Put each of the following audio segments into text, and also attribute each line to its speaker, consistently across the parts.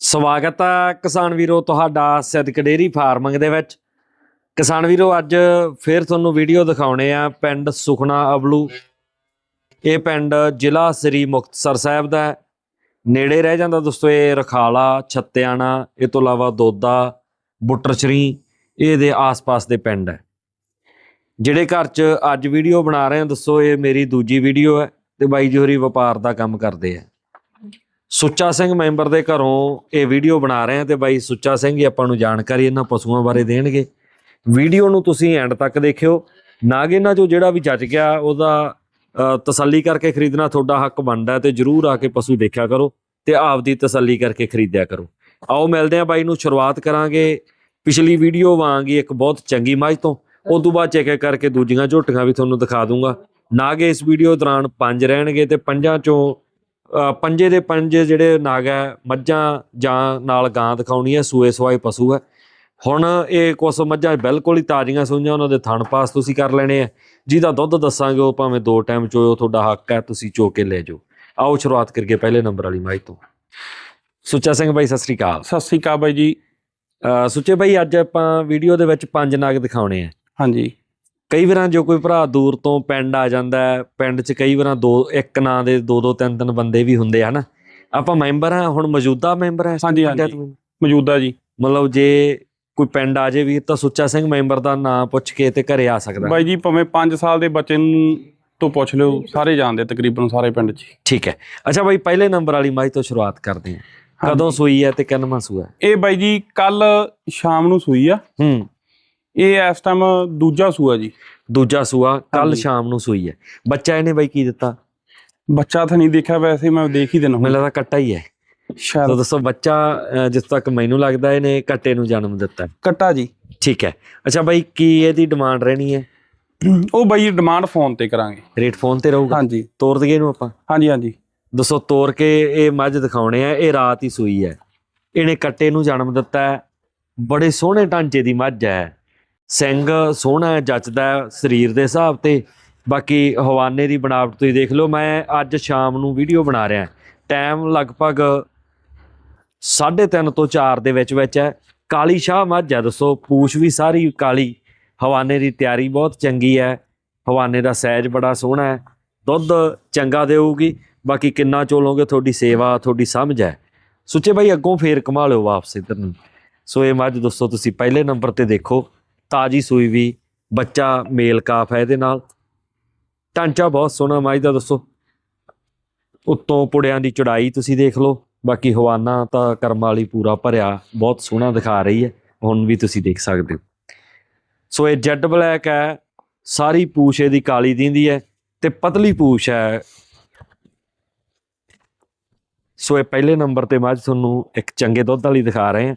Speaker 1: ਸਵਾਗਤ ਹੈ ਕਿਸਾਨ ਵੀਰੋ ਤੁਹਾਡਾ ਸਿੱਧਕ ਡੇਰੀ ਫਾਰਮਿੰਗ ਦੇ ਵਿੱਚ। ਕਿਸਾਨ ਵੀਰੋ, ਅੱਜ ਫਿਰ ਤੁਹਾਨੂੰ ਵੀਡੀਓ ਦਿਖਾਉਣੇ ਆ ਪਿੰਡ ਸੁਖਣਾ ਅਬਲੂ ਇਹ ਪਿੰਡ ਜ਼ਿਲ੍ਹਾ ਸ੍ਰੀ ਮੁਕਤਸਰ ਸਾਹਿਬ ਦਾ ਨੇੜੇ ਰਹਿ ਜਾਂਦਾ ਦੋਸਤੋ ਇਹ ਰਖਾਲਾ, ਛੱਤਿਆਣਾ, ਇਹ ਤੋਂ ਇਲਾਵਾ ਦੋਦਾ, ਬੁੱਟਰਚਰੀ, ਇਹ ਦੇ ਆਸ-ਪਾਸ ਦੇ ਪਿੰਡ ਹੈ। ਜਿਹੜੇ ਘਰ 'ਚ ਅੱਜ ਵੀਡੀਓ ਬਣਾ ਰਹੇ ਹਾਂ ਦੱਸੋ ਇਹ ਮੇਰੀ ਦੂਜੀ ਵੀਡੀਓ ਹੈ ਤੇ ਬਾਈ ਜੀ ਹੋਰੀ ਵਪਾਰ ਦਾ ਕੰਮ ਕਰਦੇ ਆ। ਸੁੱਚਾ ਸਿੰਘ ਮੈਂਬਰ ਦੇ ਘਰੋਂ ਇਹ ਵੀਡੀਓ ਬਣਾ ਰਹੇ ਆ ਤੇ ਬਾਈ ਸੁੱਚਾ ਸਿੰਘ ਹੀ ਆਪਾਂ ਨੂੰ ਜਾਣਕਾਰੀ ਇਹਨਾਂ ਪਸ਼ੂਆਂ ਬਾਰੇ ਦੇਣਗੇ। ਵੀਡੀਓ ਨੂੰ ਤੁਸੀਂ ਐਂਡ ਤੱਕ ਦੇਖਿਓ। ਨਾਗੇਨਾ ਚੋਂ ਜਿਹੜਾ ਵੀ ਜੱਜ ਗਿਆ, ਉਹਦਾ ਤਸੱਲੀ ਕਰਕੇ ਖਰੀਦਣਾ ਤੁਹਾਡਾ ਹੱਕ ਬਣਦਾ ਹੈ ਤੇ ਜਰੂਰ ਆ ਕੇ ਪਸ਼ੂ ਦੇਖਿਆ ਕਰੋ ਤੇ ਆਪਦੀ ਤਸੱਲੀ ਕਰਕੇ ਖਰੀਦਿਆ ਕਰੋ। ਆਓ ਮਿਲਦੇ ਆ ਬਾਈ ਨੂੰ, ਸ਼ੁਰੂਆਤ ਕਰਾਂਗੇ। ਪਿਛਲੀ ਵੀਡੀਓ ਵਾਂਗ ਇੱਕ ਬਹੁਤ ਚੰਗੀ ਮੱਝ ਤੋਂ। ਉਸ ਤੋਂ ਬਾਅਦ ਚੈੱਕ ਕਰਕੇ ਦੂਜੀਆਂ ਝੋਟੀਆਂ ਵੀ ਤੁਹਾਨੂੰ ਦਿਖਾ ਦੂੰਗਾ। ਨਾਗੇ ਇਸ ਵੀਡੀਓ ਦੌਰਾਨ ਪੰਜ ਰਹਿਣਗੇ ਤੇ ਪੰਜਾਂ ਚੋਂ ਪੰਜੇ ਦੇ ਪੰਜ ਜਿਹੜੇ ਨਾਗ ਹੈ ਮੱਝਾਂ ਜਾਂ ਨਾਲ ਗਾਂ ਦਿਖਾਉਣੀ ਹੈ ਸੂਏ ਸਵਾਏ ਪਸ਼ੂ ਹੈ। ਹੁਣ ਇਹ ਕੁਛ ਮੱਝਾਂ ਬਿਲਕੁਲ ਹੀ ਤਾਜ਼ੀਆਂ ਸੂਈਆਂ ਉਹਨਾਂ ਦੇ ਥਣ ਪਾਸ ਤੁਸੀਂ ਕਰ ਲੈਣੇ ਆ ਜਿਹਦਾ ਦੁੱਧ ਦੱਸਾਂਗੇ ਉਹ ਭਾਵੇਂ ਦੋ ਟਾਈਮ ਚੋਇਓ ਤੁਹਾਡਾ ਹੱਕ ਹੈ ਤੁਸੀਂ ਚੋ ਕੇ ਲੈ ਜਾਓ। ਆਓ ਸ਼ੁਰੂਆਤ ਕਰੀਏ ਪਹਿਲੇ ਨੰਬਰ ਵਾਲੀ ਮੱਝ ਤੋਂ। ਸੁੱਚਾ ਸਿੰਘ ਬਾਈ ਸਤਿ ਸ੍ਰੀ ਅਕਾਲ।
Speaker 2: ਸਤਿ ਸ੍ਰੀ ਅਕਾਲ ਬਾਈ ਜੀ।
Speaker 1: ਸੁੱਚੇ ਬਾਈ ਅੱਜ ਆਪਾਂ ਵੀਡੀਓ ਦੇ ਵਿੱਚ ਪੰਜ ਨਾਗ ਦਿਖਾਉਣੇ ਆ
Speaker 2: ਹਾਂਜੀ।
Speaker 1: ਕਈ ਵਾਰਾਂ ਜੋ ਕੋਈ ਭਰਾ ਦੂਰ ਤੋਂ ਪਿੰਡ ਆ ਜਾਂਦਾ ਹੈ ਪਿੰਡ 'ਚ ਕਈ ਵਾਰਾਂ ਦੋ ਇੱਕ ਨਾਂ ਦੇ ਦੋ ਦੋ ਤਿੰਨ ਤਿੰਨ ਬੰਦੇ ਵੀ ਹੁੰਦੇ ਹਨਾ? ਆਪਾਂ ਮੈਂਬਰ ਆ ਹੁਣ ਮੌਜੂਦਾ ਮੈਂਬਰ ਆ
Speaker 2: ਹਾਂਜੀ, ਹਾਂਜੀ। ਮੌਜੂਦਾ ਜੀ।
Speaker 1: ਮਤਲਬ ਜੇ ਕੋਈ ਪਿੰਡ ਆ ਜੇ ਵੀ ਤਾਂ ਸੁੱਚਾ ਸਿੰਘ ਮੈਂਬਰ ਦਾ ਨਾਂ ਪੁੱਛ ਕੇ ਤੇ ਘਰੇ ਆ ਸਕਦਾ।
Speaker 2: ਬਾਈ ਜੀ ਭਾਵੇਂ 5 ਸਾਲ ਦੇ ਬੱਚੇ ਨੂੰ ਤੋਂ ਪੁੱਛ ਲਿਓ ਸਾਰੇ ਜਾਣਦੇ ਤਕਰੀਬਨ ਸਾਰੇ ਪਿੰਡ 'ਚ
Speaker 1: ਠੀਕ ਹੈ। ਅੱਛਾ ਬਾਈ ਪਹਿਲੇ ਨੰਬਰ ਵਾਲੀ ਮੱਝ ਤੋਂ ਸ਼ੁਰੂਆਤ ਕਰਦੇ ਹਾਂ। ਕਦੋਂ ਸੂਈ ਹੈ ਤੇ ਕਿੰਨਵਾਂ ਸੂਆ? ਹੈ?
Speaker 2: ਇਹ ਬਾਈ ਜੀ ਕੱਲ ਸ਼ਾਮ ਨੂੰ ਸੂਈ ਆ।
Speaker 1: ਹੂੰ।
Speaker 2: ਇਹ ਇਸ ਟਾਈਮ ਦੂਜਾ ਸੂਆ ਜੀ।
Speaker 1: ਦੂਜਾ ਸੂਆ ਕੱਲ। ਸ਼ਾਮ ਨੂੰ ਸੂਈ ਹੈ। ਬੱਚਾ ਇਹਨੇ ਬਾਈ ਕੀ ਦਿੱਤਾ?
Speaker 2: ਬੱਚਾ ਤਾਂ ਨਹੀਂ ਦੇਖਿਆ ਵੈਸੇ ਮੈਂ ਦੇਖ ਹੀ ਦੇਣਾ।
Speaker 1: ਮੈਨੂੰ ਲੱਗਦਾ ਕੱਟਾ ਹੀ ਹੈ। ਤਾਂ
Speaker 2: ਸ਼ਾਇਦ
Speaker 1: ਦੱਸੋ ਬੱਚਾ ਜਿਸ ਤੱਕ ਮੈਨੂੰ ਲੱਗਦਾ ਇਹਨੇ ਕੱਟੇ ਨੂੰ ਜਨਮ ਦਿੱਤਾ।
Speaker 2: ਕੱਟਾ ਜੀ।
Speaker 1: ਠੀਕ ਹੈ। ਅੱਛਾ ਬਾਈ ਕੀ ਇਹਦੀ ਡਿਮਾਂਡ ਰਹਿਣੀ ਹੈ?
Speaker 2: ਉਹ ਬਾਈ ਡਿਮਾਂਡ ਫੋਨ ਤੇ ਕਰਾਂਗੇ।
Speaker 1: ਰੇਟ ਫੋਨ ਤੇ ਰਹੂਗਾ?
Speaker 2: ਹਾਂਜੀ।
Speaker 1: ਤੋਰ ਦਈਏ ਇਹਨੂੰ ਆਪਾਂ?
Speaker 2: ਹਾਂਜੀ ਹਾਂਜੀ।
Speaker 1: ਦੱਸੋ ਤੋਰ ਕੇ ਇਹ ਮੱਝ ਦਿਖਾਉਣੇ ਆ ਇਹ ਰਾਤ ਹੀ ਸੂਈ ਹੈ। ਇਹਨੇ ਕੱਟੇ ਨੂੰ ਜਨਮ ਦਿੱਤਾ ਹੈ। ਬੜੇ ਸੋਹਣੇ ਢਾਂਚੇ ਦੀ ਮੱਝ ਹੈ। ਸਿੰਘ ਸੋਹਣਾ ਜੱਚਦਾ ਸਰੀਰ ਦੇ ਹਿਸਾਬ ਤੇ। ਬਾਕੀ ਹਵਾਨੇ ਦੀ ਬਣਾਵਟ ਤੁਸੀਂ ਦੇਖ ਲਓ, ਮੈਂ ਅੱਜ ਸ਼ਾਮ ਨੂੰ ਵੀਡੀਓ ਬਣਾ ਰਿਹਾ। ਟਾਈਮ ਲਗਭਗ 3:30 ਤੋਂ 4 ਦੇ ਵਿੱਚ ਵਿੱਚ ਹੈ। ਕਾਲੀ ਸ਼ਾਹ ਮੱਝ ਹੈ, ਦੱਸੋ, ਪੂਛ ਵੀ ਸਾਰੀ ਕਾਲੀ। ਹਵਾਨੇ ਦੀ ਤਿਆਰੀ ਬਹੁਤ ਚੰਗੀ ਹੈ। ਹਵਾਨੇ ਦਾ ਸਾਈਜ਼ ਬੜਾ ਸੋਹਣਾ ਹੈ। ਦੁੱਧ ਚੰਗਾ ਦੇਊਗੀ। ਬਾਕੀ ਕਿੰਨਾ ਚੋਲੋਗੇ, ਤੁਹਾਡੀ ਸੇਵਾ, ਤੁਹਾਡੀ ਸਮਝ ਹੈ। ਸੁੱਚੇ ਬਾਈ, ਅੱਗੋਂ ਫੇਰ ਕਮਾ ਲਿਓ ਵਾਪਸ ਇੱਧਰ ਨੂੰ। ਸੋ ਇਹ ਮੱਝ ਦੋਸਤੋ ਤੁਸੀਂ ਪਹਿਲੇ ਨੰਬਰ ਤੇ ਦੇਖੋ। ਤਾਜੀ ਸੂਈ ਵੀ, ਬੱਚਾ ਮੇਲ ਕਾਫ ਹੈ ਇਹਦੇ ਨਾਲ। ਢਾਂਚਾ ਬਹੁਤ ਸੋਹਣਾ ਮੱਝ ਦਾ, ਦੱਸੋ। ਉੱਤੋਂ ਪੁੜਿਆਂ ਦੀ ਚੜਾਈ ਤੁਸੀਂ ਦੇਖ ਲਓ। ਬਾਕੀ ਹਵਾਨਾ ਤਾਂ ਕਰਮ ਵਾਲੀ ਪੂਰਾ ਭਰਿਆ, ਬਹੁਤ ਸੋਹਣਾ ਦਿਖਾ ਰਹੀ ਹੈ। ਹੁਣ ਵੀ ਤੁਸੀਂ ਦੇਖ ਸਕਦੇ ਹੋ। ਸੋ ਇਹ ਜੈਡ ਬਲੈਕ ਹੈ, ਸਾਰੀ ਪੂਛ ਇਹਦੀ ਕਾਲੀ ਦਿੰਦੀ ਹੈ ਤੇ ਪਤਲੀ ਪੂਛ ਹੈ। ਸੋ ਇਹ ਪਹਿਲੇ ਨੰਬਰ ਤੇ ਮੱਝ ਤੁਹਾਨੂੰ ਇੱਕ ਚੰਗੇ ਦੁੱਧ ਵਾਲੀ ਦਿਖਾ ਰਹੇ। ਹਾਂ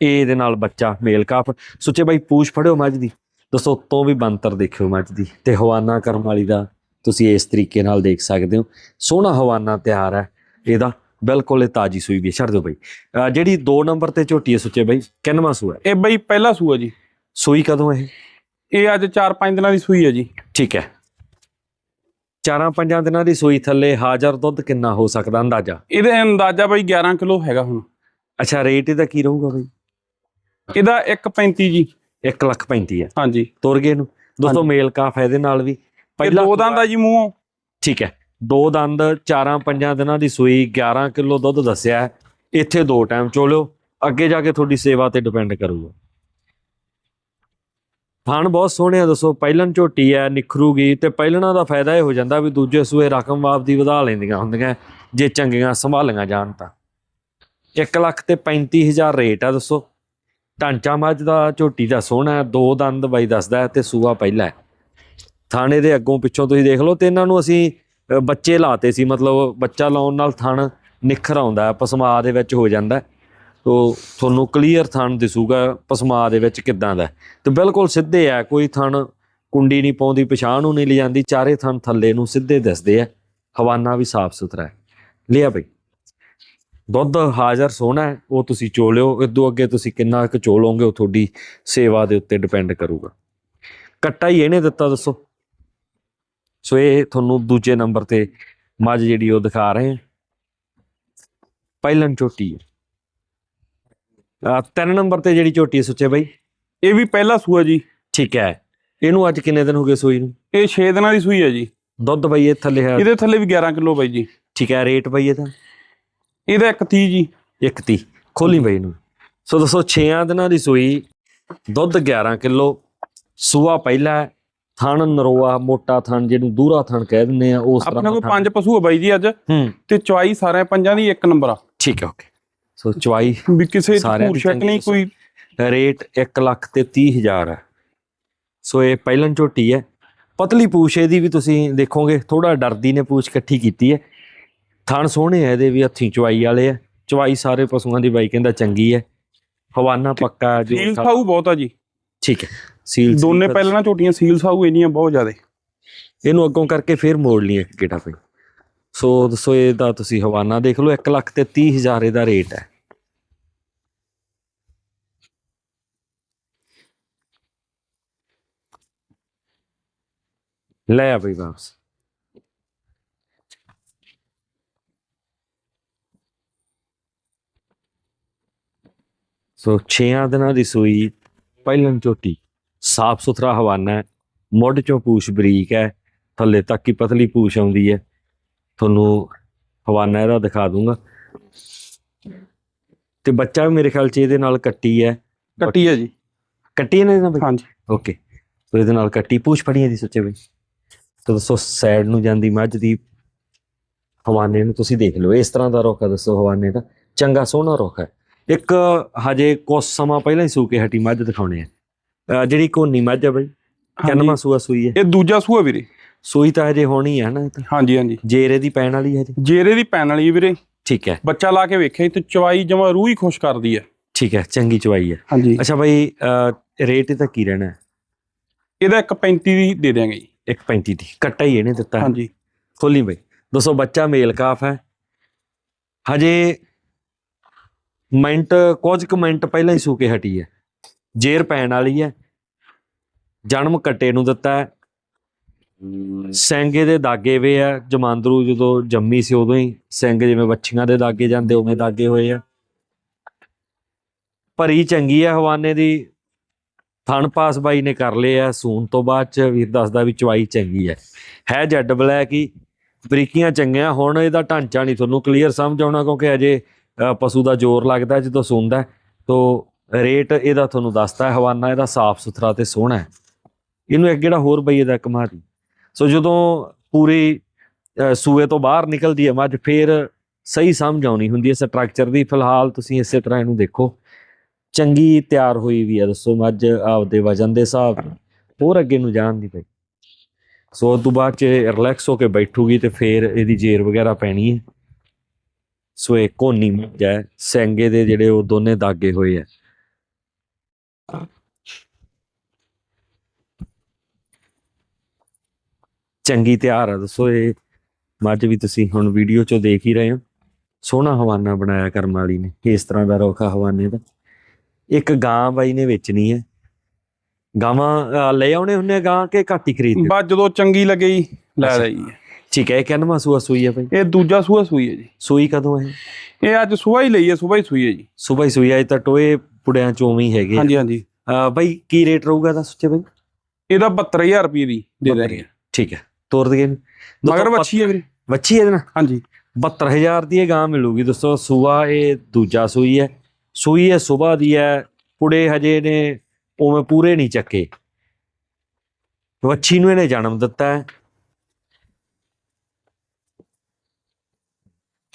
Speaker 1: ਇਹ ਇਹਦੇ ਨਾਲ ਬੱਚਾ ਮੇਲ ਕਾਫ। ਸੁੱਚੇ ਬਾਈ ਪੂਛ ਫੜਿਓ ਮੱਝ ਦੀ। ਦੱਸੋ ਉੱਤੋਂ ਵੀ ਬੰਤਰ ਦੇਖਿਓ ਮੱਝ ਦੀ। ਤੇ ਹਵਾਨਾ ਕਰਮ ਵਾਲੀ ਦਾ ਤੁਸੀਂ ਇਸ ਤਰੀਕੇ ਨਾਲ ਦੇਖ ਸਕਦੇ ਹੋ। ਸੋਹਣਾ ਹਵਾਨਾ ਤਿਆਰ ਹੈ। ਇਹਦਾ ਬਿਲਕੁਲ ਇਹ ਤਾਜੀ ਸੂਈ ਵੀ। ਛੱਡ ਦਿਓ ਬਾਈ। ਜਿਹੜੀ 2 ਨੰਬਰ ਤੇ ਝੋਟੀ ਹੈ ਸੁੱਚੇ ਬਾਈ ਕਿੰਨਵਾਂ ਸੂਆ ਹੈ?
Speaker 2: ਇਹ ਬਾਈ ਪਹਿਲਾ ਸੂਆ ਜੀ।
Speaker 1: ਸੂਈ ਕਦੋਂ ਇਹ?
Speaker 2: ਇਹ ਅੱਜ 4-5 ਦਿਨਾਂ ਦੀ ਸੂਈ ਹੈ ਜੀ।
Speaker 1: ਠੀਕ ਹੈ। ਚਾਰਾਂ ਪੰਜਾਂ ਦਿਨਾਂ ਦੀ ਸੂਈ ਥੱਲੇ ਹਾਜ਼ਰ ਦੁੱਧ ਕਿੰਨਾ ਹੋ ਸਕਦਾ ਅੰਦਾਜ਼ਾ?
Speaker 2: ਇਹਦਾ ਅੰਦਾਜ਼ਾ ਬਾਈ 11 ਕਿਲੋ ਹੈਗਾ ਹੁਣ।
Speaker 1: ਅੱਛਾ ਰੇਟ ਇਹਦਾ ਕੀ ਰਹੂਗਾ ਬਈ?
Speaker 2: ਇਹਦਾ 1.35 ਜੀ।
Speaker 1: 1 ਲੱਖ 35 ਹੈ
Speaker 2: ਹਾਂਜੀ।
Speaker 1: ਤੁਰ ਗਏ ਨੂੰ ਦੋਸਤੋ। ਮੇਲ ਕਾਫ ਹੈ ਇਹਦੇ ਨਾਲ ਵੀ।
Speaker 2: ਇਹ ਦੋ ਦੰਦ ਆ ਜੀ ਮੂੰਹੋਂ।
Speaker 1: ਠੀਕ ਹੈ। ਦੋ ਦੰਦ ਚਾਰਾਂ ਪੰਜਾਂ ਦਿਨਾਂ ਦੀ ਸੂਈ 11 ਕਿਲੋ ਦੁੱਧ ਦੱਸਿਆ। ਇੱਥੇ ਦੋ ਟਾਈਮ ਚੋਲਿਓ। ਅੱਗੇ ਜਾ ਕੇ ਤੁਹਾਡੀ ਸੇਵਾ ਤੇ ਡਿਪੈਂਡ ਕਰੂਗਾ। ਥਣ ਬਹੁਤ ਸੋਹਣੇ ਆ ਦੱਸੋ। ਪਹਿਲਣ ਝੋਟੀ ਹੈ ਨਿਖਰੂਗੀ ਤੇ ਪਹਿਲਣਾ ਦਾ ਫਾਇਦਾ ਇਹ ਹੋ ਜਾਂਦਾ ਵੀ ਦੂਜੇ ਸੂਏ ਰਕਮ ਆਪਦੀ ਵਧਾ ਲੈਂਦੀਆਂ ਹੁੰਦੀਆਂ। ਜੇ ਚੰਗੀਆਂ ਸੰਭਾਲੀਆਂ ਜਾਣ ਤਾਂ। 1 ਲੱਖ ਤੇ 35000 ਰੇਟ ਆ ਦੱਸੋ। ਢਾਂਚਾ ਮੱਝ ਦਾ ਝੋਟੀ ਦਾ ਸੋਹਣਾ ਦੋ ਦੰਦ ਬਾਈ ਦੱਸਦਾ ਹੈ ਤੇ ਸੂਆ ਪਹਿਲਾ ਥਾਣੇ ਦੇ ਅੱਗੋਂ ਪਿੱਛੋਂ ਤੁਸੀਂ ਦੇਖ ਲਓ ਤੇ ਇਹਨਾਂ ਨੂੰ ਅਸੀਂ ਬੱਚੇ ਲਾਤੇ ਸੀ ਮਤਲਬ ਬੱਚਾ ਲਾਉਣ ਨਾਲ ਥਣ ਨਿਖਰ ਆਉਂਦਾ ਹੈ, ਪਸਮਾ ਦੇ ਵਿੱਚ ਹੋ ਜਾਂਦਾ ਹੈ। ਤੋ ਤੁਹਾਨੂੰ ਕਲੀਅਰ ਥਣ ਦਿਸੂਗਾ ਪਸਮਾ ਦੇ ਵਿੱਚ ਕਿੱਦਾਂ ਦਾ ਹੈ। ਤੇ ਬਿਲਕੁਲ ਸਿੱਧੇ ਆ ਕੋਈ ਥਣ ਕੁੰਡੀ ਨਹੀਂ ਪਾਉਂਦੀ ਪਛਾਣ ਨੂੰ ਨਹੀਂ ਲਿਜਾਂਦੀ ਚਾਰੇ ਥਣ ਥੱਲੇ ਨੂੰ ਸਿੱਧੇ ਦਿਸਦੇ ਆ ਹਵਾਨਾ ਵੀ ਸਾਫ਼ ਸੁਥਰਾ ਹੈ ਲਿਆ ਬਈ ਦੁੱਧ ਹਾਜ਼ਰ ਹੈ ਉਹ ਤੁਸੀਂ ਚੋਲਿਓ ਇਦੋਂ ਅੱਗੇ ਤੁਸੀਂ ਕਿੰਨਾ ਕੁ ਚੋਲੋਗੇ ਉਹ ਤੁਹਾਡੀ ਸੇਵਾ ਦੇ ਉੱਤੇ ਡਿਪੈਂਡ ਕਰੂਗਾ। ਕੱਟਾ ਹੀ ਇਹਨੇ ਦਿੱਤਾ ਦੱਸੋ। ਸੋ ਇਹ ਤੁਹਾਨੂੰ ਦੂਜੇ ਨੰਬਰ ਤੇ ਮੱਝ ਜਿਹੜੀ ਉਹ ਦਿਖਾ ਰਹੇ ਹਾਂ। ਪਹਿਲਨ ਝੋਟੀ ਹੈ। ਆ ਤਿੰਨ ਨੰਬਰ ਤੇ ਜਿਹੜੀ ਝੋਟੀ ਹੈ ਸੁੱਚੇ ਬਾਈ।
Speaker 2: ਇਹ ਵੀ ਪਹਿਲਾ ਸੂਆ ਜੀ।
Speaker 1: ਠੀਕ ਹੈ। ਇਹਨੂੰ ਅੱਜ ਕਿੰਨੇ ਦਿਨ ਹੋ ਗਏ ਸੂਈ ਨੂੰ?
Speaker 2: ਇਹ 6 ਦਿਨਾਂ ਦੀ ਸੂਈ ਹੈ ਜੀ।
Speaker 1: ਦੁੱਧ ਬਈ ਇਹ ਥੱਲੇ ਹੈ।
Speaker 2: ਇਹਦੇ ਥੱਲੇ ਵੀ 11 ਕਿਲੋ ਬਾਈ ਜੀ।
Speaker 1: ਠੀਕ ਹੈ ਰੇਟ ਬਈ ਇਹਦਾ।
Speaker 2: ਇਹਦਾ 130 ਜੀ।
Speaker 1: ਇੱਕ ਤੀ ਖੋਲੀ ਬਈ ਨੂੰ ਸੋ ਦੋਸਤੋ 6 ਦਿਨਾਂ ਦੀ ਸੂਈ ਦੁੱਧ 11 ਕਿਲੋ ਸੂਆ ਪਹਿਲਾ ਥਣ ਨਰੋਆ ਮੋਟਾ ਥਣ ਜਿਹਨੂੰ ਦੂਰਾ ਥਣ ਕਹਿ ਦਿੰਦੇ ਆ ਉਸ ਤਰ੍ਹਾਂ
Speaker 2: ਆਪਣੇ ਕੋਲ ਪੰਜ ਪਸ਼ੂ ਆ ਬਾਈ ਜੀ ਅੱਜ ਤੇ ਚਵਾਈ ਸਾਰਿਆਂ ਪੰਜਾਂ ਦੀ ਇੱਕ ਨੰਬਰ ਆ।
Speaker 1: ਠੀਕ ਹੈ ਓਕੇ ਸੋ ਚਵਾਈ
Speaker 2: ਵੀ ਕਿਸੇ
Speaker 1: ਦੀ
Speaker 2: ਸ਼ੱਕ ਨਹੀਂ ਕੋਈ
Speaker 1: ਰੇਟ 1 ਲੱਖ ਤੇ 30 ਹਜ਼ਾਰ ਹੈ ਸੋ ਇਹ ਪਹਿਲਨ ਝੋਟੀ ਹੈ। ਪਤਲੀ ਪੂਛ ਇਹਦੀ ਵੀ ਤੁਸੀਂ ਦੇਖੋਗੇ ਥੋੜਾ ਡਰਦੀ ਨੇ ਪੂਛ ਇਕੱਠੀ ਕੀਤੀ ਹੈ। ਥਣ ਸੋਹਣੇ ਆ ਇਹਦੇ ਵੀ ਹੱਥੀਂ ਚਵਾਈ ਵਾਲੇ ਆ। ਚਵਾਈ ਸਾਰੇ ਪਸ਼ੂਆਂ ਦੀ ਬਾਈ ਕਹਿੰਦਾ ਚੰਗੀ ਹੈ ਹਵਾਨਾ ਪੱਕਾ ਜੋ
Speaker 2: ਸੀਲ ਸਾਊ ਬਹੁਤ ਆ ਜੀ।
Speaker 1: ਠੀਕ ਹੈ। ਸੀਲ
Speaker 2: ਦੋਨੇ ਪਹਿਲਾਂ ਝੋਟੀਆਂ ਸੀਲ ਸਾਊ ਇੰਨੀਆਂ ਬਹੁਤ ਜ਼ਿਆਦੇ।
Speaker 1: ਇਹਨੂੰ ਅੱਗੋਂ ਕਰਕੇ ਫੇਰ ਮੋੜ ਲਈ ਇੱਕ ਗੇੜਾ ਪਈ ਸੋ ਦੱਸੋ ਇਹਦਾ ਤੁਸੀਂ ਹਵਾਨਾ ਦੇਖ ਲਓ 1 ਲੱਖ ਤੇ 30 ਹਜ਼ਾਰ ਇਹਦਾ ਰੇਟ ਹੈ। ਲੈ ਆ ਬਈ ਵਾਪਸ। ਸੋ 6 ਦਿਨਾਂ ਦੀ ਸੂਈ ਪਹਿਲਨ ਝੋਟੀ। ਸਾਫ਼ ਸੁਥਰਾ ਹਵਾਨਾ ਹੈ ਮੁੱਢ ਚੋਂ ਪੂਛ ਬਰੀਕ ਹੈ ਥੱਲੇ ਤੱਕ ਹੀ ਪਤਲੀ ਪੂਛ ਆਉਂਦੀ ਹੈ। ਤੁਹਾਨੂੰ ਹਵਾਨਾ ਇਹਦਾ ਦਿਖਾ ਦੂੰਗਾ। ਤੇ ਬੱਚਾ ਵੀ ਮੇਰੇ ਖਿਆਲ ਚ ਇਹਦੇ ਨਾਲ ਕੱਟੀ ਹੈ।
Speaker 2: ਕੱਟੀ ਆ ਜੀ।
Speaker 1: ਕੱਟੀ ਨੇ ਨਾ
Speaker 2: ਹਾਂਜੀ।
Speaker 1: ਓਕੇ। ਸੋ ਇਹਦੇ ਨਾਲ ਕੱਟੀ ਪੂਛ ਫੜੀ ਹੈ ਦੀ ਸੱਚੇ ਬਈ। ਤਾਂ ਦੱਸੋ ਸਾਈਡ ਨੂੰ ਜਾਂਦੀ ਮੱਝ ਦੀ ਹਵਾਨੇ ਨੂੰ ਤੁਸੀਂ ਦੇਖ ਲਓ। ਇਸ ਤਰ੍ਹਾਂ ਦਾ ਰੁੱਖ ਹੈ ਦੱਸੋ ਹਵਾਨੇ ਦਾ। ਚੰਗਾ ਸੋਹਣਾ ਰੁੱਖ ਹੈ। ਇੱਕ ਹਜੇ ਕੁਝ ਸਮਾਂ ਪਹਿਲਾਂ ਹੀ ਸੂ ਕੇ ਹਟੀ ਮੱਝ ਦਿਖਾਉਣੇ ਆ। ਜਿਹੜੀ ਕੋਨੀ ਮੱਝ ਹੈ ਬਈ ਕਿੰਨਵਾਂ ਸੂਆ ਸੂਈ ਹੈ
Speaker 2: ਇਹ ਦੂਜਾ ਸੂਆ ਵੀਰੇ।
Speaker 1: ਸੂਈ ਤਾਂ ਹਜੇ ਹੋਣੀ ਹੈ ਨਾ ਇਹ ਤਾਂ।
Speaker 2: ਹਾਂਜੀ ਹਾਂਜੀ।
Speaker 1: ਜੇਰੇ ਦੀ ਪੈਣ ਵਾਲੀ ਹੈ ਜੀ
Speaker 2: ਜੇਰੇ ਦੀ ਪੈਣ ਵਾਲੀ ਵੀਰੇ।
Speaker 1: ਠੀਕ ਹੈ
Speaker 2: ਬੱਚਾ ਲਾ ਕੇ ਵੇਖਿਆ ਤੇ ਚਵਾਈ ਜਮਾ ਰੂਹ ਹੀ ਖੁਸ਼ ਕਰਦੀ ਹੈ
Speaker 1: ਠੀਕ ਹੈ ਚੰਗੀ ਚਵਾਈ ਹੈ
Speaker 2: ਹਾਂਜੀ।
Speaker 1: ਅੱਛਾ ਬਈ ਰੇਟ ਇਹਦਾ ਕੀ ਰਹਿਣਾ?
Speaker 2: ਇਹਦਾ 135 ਦੀ ਦੇ ਦਿਆਂਗੇ ਜੀ।
Speaker 1: 1.35 ਦੀ ਕੱਟਾ ਹੀ ਇਹਨੇ ਦਿੱਤਾ।
Speaker 2: ਹਾਂਜੀ।
Speaker 1: ਖੋਲੀ ਬਈ। ਦੋਸਤੋ ਬੱਚਾ ਮੇਲ ਕਾਫ ਹੈ। ਹਜੇ ਮਿੰਟ, ਕੁਝ ਕੁ ਮਿੰਟ ਪਹਿਲਾਂ ਹੀ ਸੂ ਕੇ ਹਟੀ ਹੈ। ਜੇਰ ਪੈਣ ਵਾਲੀ ਹੈ। ਜਨਮ ਕੱਟੇ ਨੂੰ ਦਿੱਤਾ ਹੈ। ਸੈਂਗੇ ਦੇ ਦਾਗੇ ਵੇ ਆ। ਜਮਾਂਦਰੂ ਜਦੋਂ ਜੰਮੀ ਸੀ ਉਦੋਂ ਹੀ ਸਿੰਘ ਜਿਵੇਂ ਵੱਛੀਆਂ ਦੇ ਦਾਗੇ ਜਾਂਦੇ, ਉਵੇਂ ਦਾਗੇ ਹੋਏ ਆ। ਭਰੀ ਚੰਗੀ ਹੈ ਹਵਾਨੇ ਦੀ। ਥਣ ਪਾਸ ਬਾਈ ਨੇ ਕਰ ਲਏ ਆ ਸੂਣ ਤੋਂ ਬਾਅਦ ਚ ਵੀਰ ਦੱਸਦਾ ਵੀ ਚਵਾਈ ਚੰਗੀ ਹੈ। ਹੈ ਜੈਡ ਬਲੈਕ ਹੀ ਬਰੀਕੀਆਂ ਚੰਗੀਆਂ, ਹੁਣ ਇਹਦਾ ਢਾਂਚਾ ਨਹੀਂ ਤੁਹਾਨੂੰ ਕਲੀਅਰ ਸਮਝ ਆਉਣਾ ਕਿਉਂਕਿ ਅਜੇ ਪਸ਼ੂ ਦਾ ਜ਼ੋਰ ਲੱਗਦਾ ਜਦੋਂ ਸੁਣਦਾ ਤੋ ਰੇਟ ਇਹਦਾ ਤੁਹਾਨੂੰ ਦੱਸਦਾ ਹਵਾਨਾ ਇਹਦਾ ਸਾਫ਼ ਸੁਥਰਾ ਤੇ ਸੋਹਣਾ ਹੈ। ਇਹਨੂੰ ਇੱਕ ਜਿਹੜਾ ਹੋਰ ਬਈ ਦਾ ਕਮਾ ਦੀ। ਸੋ ਜਦੋਂ ਪੂਰੀ ਸੂਏ ਤੋਂ ਬਾਹਰ ਨਿਕਲਦੀ ਹੈ ਮੱਝ, ਫੇਰ ਸਹੀ ਸਮਝ ਆਉਣੀ ਹੁੰਦੀ ਹੈ ਸਟਰਕਚਰ ਦੀ। ਫਿਲਹਾਲ ਤੁਸੀਂ ਇਸੇ ਤਰ੍ਹਾਂ ਇਹਨੂੰ ਦੇਖੋ। ਚੰਗੀ ਤਿਆਰ ਹੋਈ ਵੀ ਹੈ, ਦੱਸੋ ਮੱਝ ਆਪਦੇ ਵਜਨ ਦੇ ਹਿਸਾਬ ਹੋਰ ਅੱਗੇ ਨੂੰ ਜਾਣ ਦੀ ਪਈ ਸੋ ਉਸ ਤੋਂ ਬਾਅਦ ਚ ਰਿਲੈਕਸ ਹੋ ਕੇ ਬੈਠੂਗੀ ਤੇ ਫੇਰ ਇਹਦੀ ਜੇਰ ਵਗੈਰਾ ਪੈਣੀ ਹੈ। ਸੋ ਇਹ ਕੋਨੀ ਹੈ ਸੈਂਗੇ ਦੇ ਜਿਹੜੇ ਉਹ ਦੋਨੇ ਦਾਗੇ ਹੋਏ ਆ ਚੰਗੀ ਤਿਆਰ ਆ ਦੱਸੋ ਇਹ ਮੱਝ ਵੀ ਤੁਸੀਂ ਹੁਣ ਵੀਡੀਓ ਚੋਂ ਦੇਖ ਹੀ ਰਹੇ ਹੋ। ਸੋਹਣਾ ਹਵਾਨਾ ਬਣਾਇਆ ਕਰਮ ਵਾਲੀ ਨੇ ਇਸ ਤਰ੍ਹਾਂ ਦਾ ਰੋਖਾ ਹਵਾਨੇ ਦਾ। ਇੱਕ ਗਾਂ ਬਾਈ ਨੇ ਵੇਚਣੀ ਹੈ। ਗਾਵਾਂ ਅਹ, ਲੈ ਆਉਣੇ ਹੁੰਨੇ ਗਾਂ ਕਿ ਘੱਟ ਹੀ ਖਰੀਦਦੇ
Speaker 2: ਬਸ ਜਦੋਂ ਚੰਗੀ ਲੱਗੇ ਜੀ ਲੈ। ਲਈ
Speaker 1: ਠੀਕ ਹੈ ਇਹ ਕਿੰਨਵਾਂ ਸੂਆ ਸੂਈ ਹੈ ਬਾਈ
Speaker 2: ਇਹ ਦੂਜਾ ਸੂਆ ਸੂਈ ਹੈ ਜੀ।
Speaker 1: ਸੂਈ ਕਦੋਂ ਹੈ?
Speaker 2: ਇਹ ਅੱਜ ਸੂਆ ਹੀ ਲਈ ਹੈ ਸੂਆ ਹੀ ਸੂਈ ਹੈ ਜੀ।
Speaker 1: ਸੂਬਾ ਹੀ ਸੂਈ ਹੈ ਤਾਂ ਟੋਏ ਪੁੜਿਆਂ ਚੋਂ ਵੀ ਹੈਗੇ।
Speaker 2: ਹਾਂਜੀ ਹਾਂਜੀ।
Speaker 1: ਬਾਈ ਕੀ ਰੇਟ ਰਹੂਗਾ ਦਾ ਸੁੱਚੇ ਬਾਈ
Speaker 2: ਇਹਦਾ 72000 ਰੁਪਏ ਦੀ ਦੇ ਦਾਂਗੇ
Speaker 1: ਠੀਕ ਹੈ ਤੋਰ ਦਈਏ
Speaker 2: ਮਗਰ ਵੱਛੀ ਹੈ ਵੀਰੇ।
Speaker 1: ਵੱਛੀ ਇਹਦੇ ਨਾਲ?
Speaker 2: ਹਾਂਜੀ।
Speaker 1: 72000 ਦੀ ਇਹ ਗਾਂ ਮਿਲੂਗੀ ਦੋਸਤੋ ਸੂਆ ਇਹ ਦੂਜਾ ਸੂਈ ਹੈ। ਸੂਈ ਹੈ ਸਵੇਰ ਦੀ ਹੈ ਪੁੜੇ ਹਜੇ ਨੇ ਉਵੇਂ ਪੂਰੇ ਨਹੀਂ ਚੱਕੇ। ਵੱਛੀ ਨੂੰ ਇਹਨੇ ਜਨਮ ਦਿੱਤਾ ਹੈ।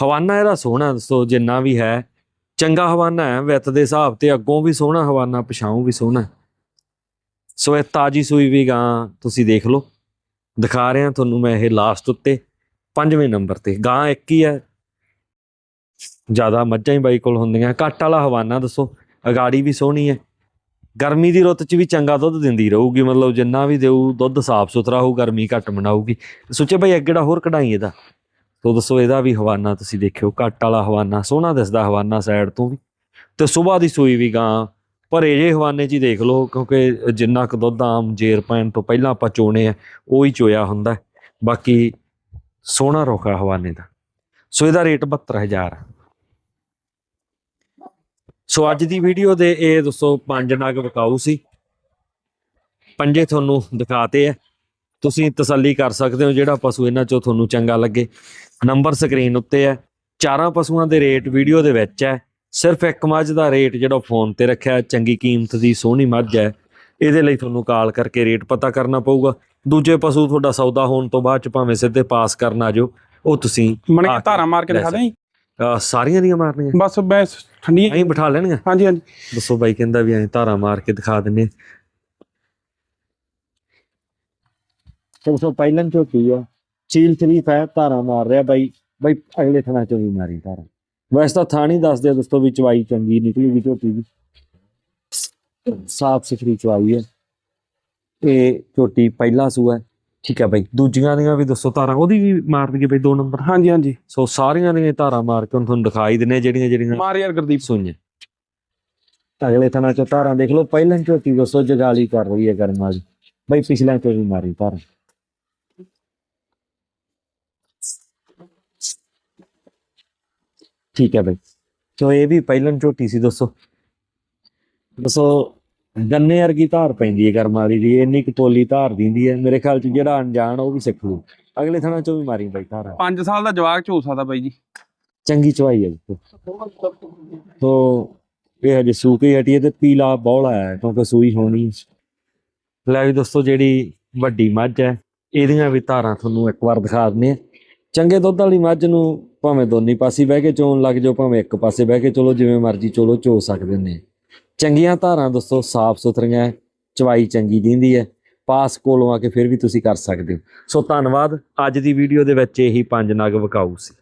Speaker 1: ਹਵਾਨਾ ਇਹਦਾ ਸੋਹਣਾ ਦੋਸਤੋ ਜਿੰਨਾ ਵੀ ਹੈ। ਚੰਗਾ ਹਵਾਨਾ ਹੈ, ਵਿੱਤ ਦੇ ਹਿਸਾਬ ਤੇ ਅੱਗੋਂ ਵੀ ਸੋਹਣਾ ਹਵਾਨਾ, ਪਛਾਉਂ ਵੀ ਸੋਹਣਾ। ਸੋ ਇਹ ਤਾਜੀ ਸੂਈ ਵੀ ਗਾਂ ਤੁਸੀਂ ਦੇਖ ਲਓ। ਦਿਖਾ ਰਿਹਾ ਤੁਹਾਨੂੰ ਮੈਂ ਇਹ ਲਾਸਟ ਉੱਤੇ, ਪੰਜਵੇਂ ਨੰਬਰ ਤੇ। ਗਾਂ ਇੱਕ ਹੀ ਹੈ। ਜ਼ਿਆਦਾ ਮੱਝਾਂ ਹੀ ਬਾਈ ਕੋਲ ਹੁੰਦੀਆਂ। ਕੱਟ ਵਾਲਾ ਹਵਾਨਾ ਦੱਸੋ, ਅਗਾੜੀ ਵੀ ਸੋਹਣੀ ਹੈ। ਗਰਮੀ ਦੀ ਰੁੱਤ 'ਚ ਵੀ ਚੰਗਾ ਦੁੱਧ ਦਿੰਦੀ ਰਹੂਗੀ, ਮਤਲਬ ਜਿੰਨਾ ਵੀ ਦੇਊ, ਦੁੱਧ ਸਾਫ਼ ਸੁਥਰਾ ਹੋਊ, ਗਰਮੀ ਘੱਟ ਮਨਾਊਗੀ। ਸੁੱਚੇ ਭਾਈ ਅੱਗੇੜਾ ਹੋਰ ਕਢਾਈ ਇਹਦਾ ਤੋ ਦੱਸੋ, ਇਹਦਾ ਵੀ ਹਵਾਨਾ ਤੁਸੀਂ ਦੇਖਿਓ, ਘੱਟ ਵਾਲਾ ਹਵਾਨਾ, ਸੋਹਣਾ ਦਿਸਦਾ ਹਵਾਨਾ ਸਾਈਡ ਤੋਂ ਵੀ। ਤੇ ਸਵੇਰ ਦੀ ਸੂਈ ਵੀ ਗਾਂ, ਪਰ ਇਹ ਜੇ ਹਵਾਨੇ 'ਚ ਹੀ ਦੇਖ ਲਓ, ਕਿਉਂਕਿ ਜਿੰਨਾ ਕੁ ਦੁੱਧ ਆਮ ਜੇਰ ਪੈਣ ਤੋਂ ਪਹਿਲਾਂ ਆਪਾਂ ਚੋਣੇ ਆ, ਉਹ ਹੀ ਚੋਇਆ ਹੁੰਦਾ ਬਾਕੀ ਸੋਹਣਾ ਰੋਕਾ ਹਵਾਨੇ ਦਾ। ਸੋ ਇਹਦਾ ਰੇਟ 72000 ਹੈ ਸੋ ਅੱਜ ਦੀ ਵੀਡੀਓ ਦੇ ਇਹ ਦੱਸੋ, ਪੰਜ ਨਗ ਵਿਕਾਊ ਸੀ। ਪੰਜੇ ਤੁਹਾਨੂੰ ਦਿਖਾਤੇ ਆ। ਤੁਸੀਂ ਤਸੱਲੀ ਕਰ ਸਕਦੇ ਹੋ ਜਿਹੜਾ ਪਸ਼ੂ ਇਹਨਾਂ ਚੋਂ ਤੁਹਾਨੂੰ ਚੰਗਾ ਲੱਗੇ। ਨੰਬਰ ਸਕਰੀਨ ਉੱਤੇ ਹੈ। ਚਾਰਾਂ ਪਸ਼ੂਆਂ ਦੇ ਰੇਟ ਵੀਡੀਓ ਦੇ ਵਿੱਚ ਹੈ। ਸਿਰਫ ਇੱਕ ਮੱਝ ਦਾ ਰੇਟ ਜਿਹੜਾ ਫੋਨ ਤੇ ਰੱਖਿਆ ਚੰਗੀ ਕੀਮਤ ਦੀ ਸੋਹਣੀ ਮੱਝ ਹੈ। ਇਹਦੇ ਲਈ ਤੁਹਾਨੂੰ ਕਾਲ ਕਰਕੇ ਰੇਟ ਪਤਾ ਕਰਨਾ ਪਊਗਾ। ਦੂਜੇ ਪਸ਼ੂ ਤੁਹਾਡਾ ਸੌਦਾ ਹੋਣ ਤੋਂ ਬਾਅਦ ਚ ਭਾਵੇਂ ਸਿੱਧੇ ਪਾਸ ਕਰਨ ਜਾਓ ਉਹ ਤੁਸੀਂ
Speaker 2: ਮਣ ਕੇ ਧਾਰਾ ਮਾਰ ਕੇ ਦਿਖਾ ਦੇ
Speaker 1: ਸਾਰੀਆਂ ਦੀਆਂ ਮਾਰਨੀਆਂ।
Speaker 2: ਬਸ ਬੈਸ ਠੰਡੀ
Speaker 1: ਐਂ ਬਿਠਾ ਲੈਣਗੇ
Speaker 2: ਹਾਂਜੀ ਹਾਂਜੀ।
Speaker 1: ਦੱਸੋ ਬਾਈ ਕਹਿੰਦਾ ਵੀ ਐਂ ਧਾਰਾ ਮਾਰ ਕੇ ਦਿਖਾ ਦਿੰਨੇ ਸਭ ਤੋਂ ਪਹਿਲਾਂ ਝੋਟੀ ਆ ਚੀਲ ਸ਼ਰੀਫ ਹੈ ਧਾਰਾ ਮਾਰ ਰਿਹਾ ਬਾਈ ਬਾਈ ਅਗਲੇ ਥਣਾ ਚੋਂ ਵੀ ਮਾਰੀ ਧਾਰਾ। ਵੈਸੇ ਤਾਂ ਥਾਣੀ ਦੱਸਦੇ ਆ ਦੋਸਤੋ ਵੀ ਚਵਾਈ ਚੰਗੀ ਨਿਕਲੀ ਵੀ ਝੋਟੀ ਦੀ। ਸਾਫ਼ ਸੁਥਰੀ ਚਵਾਈ ਹੈ ਇਹ ਝੋਟੀ ਪਹਿਲਾ ਸੂਆ ਹੈ ਠੀਕ ਹੈ ਬਾਈ ਦੂਜੀਆਂ ਦੀਆਂ ਵੀ ਦੱਸੋ ਧਾਰਾਂ ਉਹਦੀ ਵੀ ਮਾਰ ਦਈਏ ਬਾਈ ਦੋ ਨੰਬਰ।
Speaker 2: ਹਾਂਜੀ ਹਾਂਜੀ।
Speaker 1: ਸੋ ਸਾਰੀਆਂ ਦੀਆਂ ਧਾਰਾਂ ਮਾਰ ਕੇ ਹੁਣ ਤੁਹਾਨੂੰ ਦਿਖਾਈ ਦਿੰਨੇ ਜਿਹੜੀਆਂ ਜਿਹੜੀਆਂ
Speaker 2: ਮਾਰ ਯਾਰ ਗੁਰਦੀਪ।
Speaker 1: ਸੁਣੀਏ ਅਗਲੇ ਥਣਾ ਚ ਧਾਰਾਂ ਦੇਖ ਲਓ ਪਹਿਲਾਂ ਝੋਟੀ ਦੱਸੋ ਜਗਾਲੀ ਕਰ ਰਹੀ ਹੈ ਕਰਮਾਂ ਦੀ। ਬਈ ਪਿਛਲਾ ਚੋਂ ਵੀ ਮਾਰੀ ਧਾਰਾਂ। ਠੀਕ ਹੈ ਬਈ। ਸੋ ਇਹ ਵੀ ਪਹਿਲਾਂ ਝੋਟੀ ਸੀ ਦੱਸੋ। ਦੱਸੋ ਗੰਨੇ ਵਰਗੀ ਧਾਰ ਪੈਂਦੀ ਹੈ ਕਰਮਾਂ ਦੀ ਇੰਨੀ ਕੁ ਪੋਲੀ ਧਾਰ ਦਿੰਦੀ ਹੈ। ਮੇਰੇ ਖਿਆਲ ਚ ਜਿਹੜਾ ਅਣਜਾਣ ਉਹ ਵੀ ਸਿੱਖ ਲੂ ਅਗਲੇ ਥਣਾ ਚੋਂ ਵੀ ਮਾਰੀ ਬਈ ਧਾਰਾਂ।
Speaker 2: 5 ਸਾਲ ਦਾ ਜਵਾਕ ਝੋ ਸਕਦਾ ਬਾਈ ਜੀ।
Speaker 1: ਚੰਗੀ ਚਵਾਈ ਹੈ ਦੇਖੋ। ਤੋ ਇਹ ਹਜੇ ਸੂਕੀ ਹਟੀ ਹੈ ਤੇ ਪੀਲਾ ਬੌਲਾ ਹੈ ਕਿਉਂਕਿ ਸੂਈ ਹੋਣੀ ਲੈ ਵੀ ਦੋਸਤੋ ਜਿਹੜੀ ਵੱਡੀ ਮੱਝ ਹੈ ਇਹਦੀਆਂ ਵੀ ਧਾਰਾਂ ਤੁਹਾਨੂੰ ਇੱਕ ਵਾਰ ਦਿਖਾ ਦਿੰਦੇ ਆ ਚੰਗੇ ਦੁੱਧ ਵਾਲੀ ਮੱਝ ਨੂੰ ਭਾਵੇਂ ਦੋਨੀ ਪਾਸੇ ਬਹਿ ਕੇ ਚੋਣ ਲੱਗ ਜਾਓ, ਭਾਵੇਂ ਇੱਕ ਪਾਸੇ ਬਹਿ ਕੇ ਚਲੋ, ਜਿਵੇਂ ਮਰਜ਼ੀ ਚੋਲੋ, ਚੋ ਸਕਦੇ ਨੇ। ਚੰਗੀਆਂ ਧਾਰਾਂ ਦੱਸੋ, ਸਾਫ਼ ਸੁਥਰੀਆਂ, ਚਵਾਈ ਚੰਗੀ ਦਿੰਦੀ ਹੈ, ਪਾਸ ਕੋਲੋਂ ਆ ਕੇ ਫਿਰ ਵੀ ਤੁਸੀਂ ਕਰ ਸਕਦੇ ਹੋ। ਸੋ ਧੰਨਵਾਦ, ਅੱਜ ਦੀ ਵੀਡੀਓ ਦੇ ਵਿੱਚ ਇਹੀ ਪੰਜ ਨਗ ਵਿਕਾਊ ਸੀ।